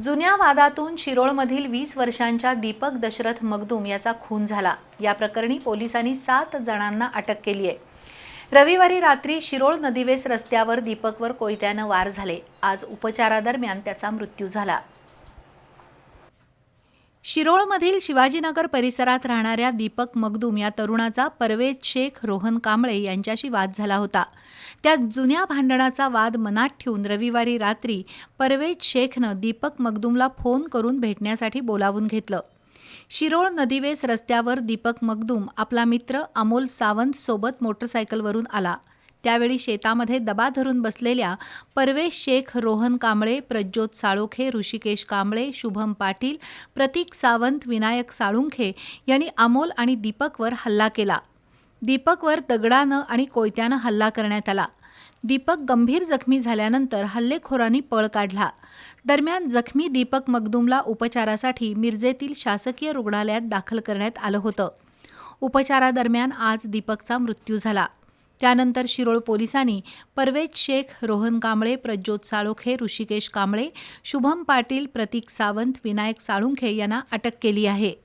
जुन्या वादातून शिरोळमधील वीस वर्षांच्या दीपक दशरथ मगदूम याचा खून झाला. या प्रकरणी पोलिसांनी सात जणांना अटक केली आहे. रविवारी रात्री शिरोळ नदीवेस रस्त्यावर दीपकवर कोयत्यानं वार झाले. आज उपचारादरम्यान त्याचा मृत्यू झाला. शिरोळमधील शिवाजीनगर परिसरात राहणाऱ्या दीपक मगदूम या तरुणाचा परवेज शेख रोहन कांबळे यांच्याशी वाद झाला होता. त्या जुन्या भांडणाचा वाद मनात ठेवून रविवारी रात्री परवेज शेखनं दीपक मगदूमला फोन करून भेटण्यासाठी बोलावून घेतलं. शिरोळ नदीवेस रस्त्यावर दीपक मगदूम आपला मित्र अमोल सावंत सोबत मोटरसायकलवरून आला. त्यावेळी शेतामध्ये दबा धरून बसलेल्या परवेश शेख रोहन कांबळे प्रज्योत साळोखे ऋषिकेश कांबळे शुभम पाटील प्रतीक सावंत विनायक साळुंखे यांनी अमोल आणि दीपकवर हल्ला केला. दीपकवर दगडानं आणि कोयत्यानं हल्ला करण्यात आला. दीपक गंभीर जखमी झाल्यानंतर हल्लेखोरांनी पळ काढला. दरम्यान जखमी दीपक मगदूमला उपचारासाठी मिरजेतील शासकीय रुग्णालयात दाखल करण्यात आलं होतं. उपचारादरम्यान आज दीपकचा मृत्यू झाला. त्यानंतर शिरोळ पोलिसांनी परवेज शेख रोहन कांबळे प्रज्योत साळोखे ऋषिकेश कांबळे शुभम पाटील प्रतीक सावंत विनायक साळुंखे यांना अटक केली आहे.